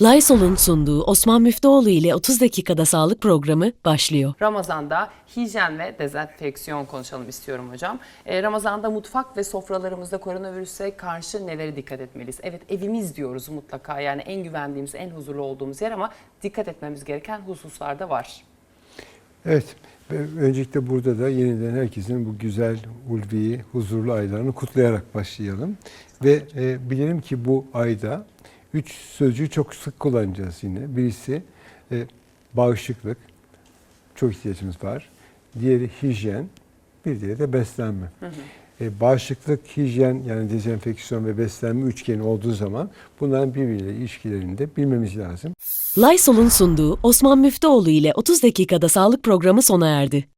Lysol'un sunduğu Osman Müftüoğlu ile 30 dakikada sağlık programı başlıyor. Ramazan'da hijyen ve dezenfeksiyon konuşalım istiyorum hocam. Ee, Ramazan'da mutfak ve sofralarımızda koronavirüse karşı nelere dikkat etmeliyiz? Evet evimiz diyoruz mutlaka yani en güvendiğimiz, en huzurlu olduğumuz yer ama dikkat etmemiz gereken hususlar da var. Evet. ve Öncelikle burada da yeniden herkesin bu güzel, ulvi, huzurlu aylarını kutlayarak başlayalım. Ve e, bilelim ki bu ayda üç sözcüğü çok sık kullanacağız yine. Birisi e, bağışıklık, çok ihtiyacımız var. Diğeri hijyen, bir diğeri de beslenme. E, bağışıklık, hijyen yani dezenfeksiyon ve beslenme üçgeni olduğu zaman bunların birbiriyle ilişkilerini de bilmemiz lazım. Lysol'un sunduğu Osman Müftüoğlu ile 30 dakikada sağlık programı sona erdi.